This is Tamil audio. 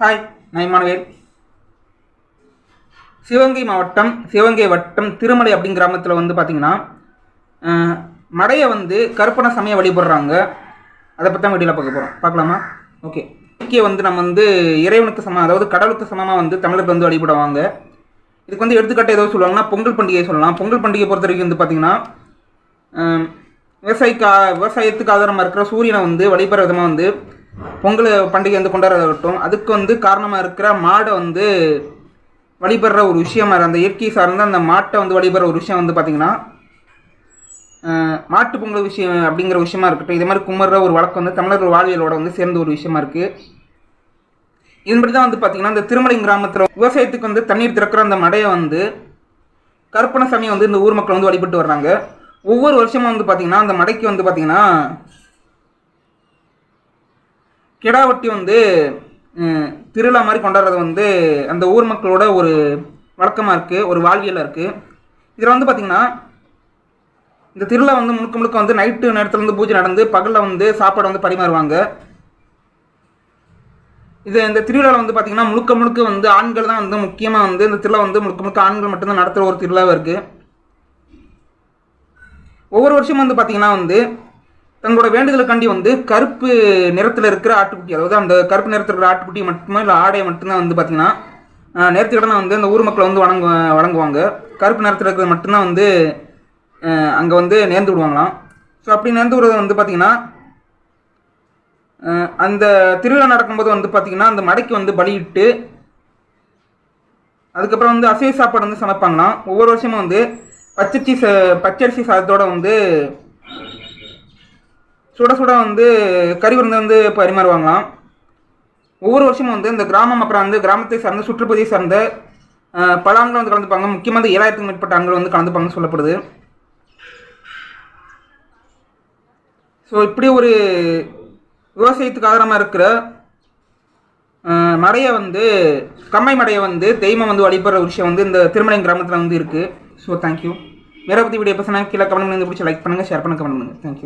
ஹாய் நான் இமானுவேல் சிவகங்கை மாவட்டம் சிவகங்கை வட்டம் திருமலை அப்படிங்கிற கிராமத்தில் வந்து பார்த்திங்கன்னா மடையை வந்து கற்பனை சமயம் வழிபடுறாங்க. அதை பற்றி தான் வீடியோவில் பார்க்க போகிறோம் பார்க்கலாமா? ஓகே இயற்கையை வந்து நம்ம வந்து இறைவனுக்கு சமம் அதாவது கடவுளுக்கு சமமாக வந்து தமிழர்கள் வந்து வழிபடுவாங்க. இதுக்கு வந்து எடுத்துக்காட்டு ஏதோ சொல்லுவாங்கன்னா பொங்கல் பண்டிகையை சொல்லலாம். பொங்கல் பண்டிகை பொறுத்த வரைக்கும் வந்து பார்த்திங்கன்னா விவசாயிக்கா விவசாயிக்கு விவசாயத்துக்கு ஆதாரமாக இருக்கிற சூரியனை வந்து வழிபடுற விதமாக வந்து பொங்கல் பண்டிகை வந்து கொண்டாடுறதாகட்டும் அதுக்கு வந்து காரணமாக இருக்கிற மாடை வந்து வழிபடுற ஒரு விஷயமா இருந்த அந்த இயற்கை சார்ந்த அந்த மாட்டை வந்து வழிபடுற ஒரு விஷயம் வந்து பார்த்திங்கன்னா மாட்டு பொங்கல் விஷயம் அப்படிங்கிற விஷயமா இருக்கட்டும். இதே மாதிரி கும்பிட்ற ஒரு வழக்கம் வந்து தமிழர்கள் வாழ்வியலோட வந்து சேர்ந்த ஒரு விஷயமா இருக்குது இதன்படி தான் வந்து பார்த்திங்கன்னா இந்த திருமலை கிராமத்தில் விவசாயத்துக்கு வந்து தண்ணீர் திறக்கிற அந்த மடையை வந்து கற்பனை சாமியை வந்து இந்த ஊர் மக்கள் வந்து வழிபட்டு வர்றாங்க. ஒவ்வொரு வருஷமும் வந்து பார்த்திங்கன்னா அந்த மடைக்கு வந்து பார்த்திங்கன்னா கிடாவட்டி வந்து திருவிழா மாதிரி கொண்டாடுறது வந்து அந்த ஊர் மக்களோட ஒரு வழக்கமாக இருக்குது ஒரு வாழ்வியலாக இருக்குது இதில் வந்து பார்த்திங்கன்னா இந்த திருவிழா வந்து முழுக்க முழுக்க வந்து நைட்டு நேரத்தில் வந்து பூஜை நடந்து பகலில் வந்து சாப்பாடு வந்து பரிமாறுவாங்க. இது இந்த திருவிழாவில் வந்து பார்த்திங்கன்னா முழுக்க முழுக்க வந்து ஆண்கள் தான் வந்து முக்கியமாக வந்து இந்த திருவிழா வந்து முழுக்க முழுக்க ஆண்கள் மட்டும்தான் நடத்துகிற ஒரு திருவிழாவாக இருக்குது ஒவ்வொரு வருஷமும் வந்து பார்த்திங்கன்னா வந்து தங்களோட வேண்டுதலுக்காண்டி வந்து கருப்பு நிறத்தில் இருக்கிற ஆட்டுக்குட்டி அதாவது அந்த கருப்பு நிறத்தில் இருக்கிற ஆட்டுக்குட்டி மட்டுமே இல்லை ஆடையை மட்டும்தான் வந்து பார்த்திங்கன்னா நேர்த்திக்கடனை வந்து அந்த ஊர் மக்களை வந்து வணங்கு வழங்குவாங்க. கருப்பு நிறத்தில் இருக்கிறது மட்டும்தான் வந்து அங்கே வந்து நேர்ந்து விடுவாங்களாம். ஸோ அப்படி நேர்ந்து விடுறது வந்து பார்த்திங்கன்னா அந்த திருவிழா நடக்கும்போது வந்து பார்த்திங்கன்னா அந்த மடைக்கு வந்து பலியிட்டு அதுக்கப்புறம் வந்து அசைவ சாப்பாடு வந்து சமைப்பாங்களாம். ஒவ்வொரு வருஷமும் வந்து பச்சரிசி ச பச்சரிசி சாதத்தோட வந்து சுட சுட வந்து கறி விருந்து வந்து பரிமாறுவாங்களாம். ஒவ்வொரு வருஷமும் வந்து இந்த கிராமம் அப்புறம் வந்து கிராமத்தை சார்ந்த சுற்றுப்பகுதியை சார்ந்த பல ஆண்கள் வந்து கலந்துப்பாங்க. முக்கியமாக வந்து ஏழாயிரத்துக்கும் மேற்பட்ட ஆண்கள் வந்து கலந்துப்பாங்கன்னு சொல்லப்படுது. ஸோ இப்படி ஒரு விவசாயத்துக்கு ஆதாரமாக இருக்கிற மடையை வந்து கம்மை மடையை வந்து தெய்வம் வந்து வழிபடுற விஷயம் வந்து இந்த திருமலை கிராமத்தில் வந்து இருக்குது ஸோ தேங்க்யூ வேற பற்றி வீடியோ பேசினா கீழே கமெண்ட் பண்ணி பிடிச்சி லைக் பண்ணுங்கள் ஷேர் பண்ணுங்க கமெண்ட் பண்ணுங்கள் தேங்க்யூ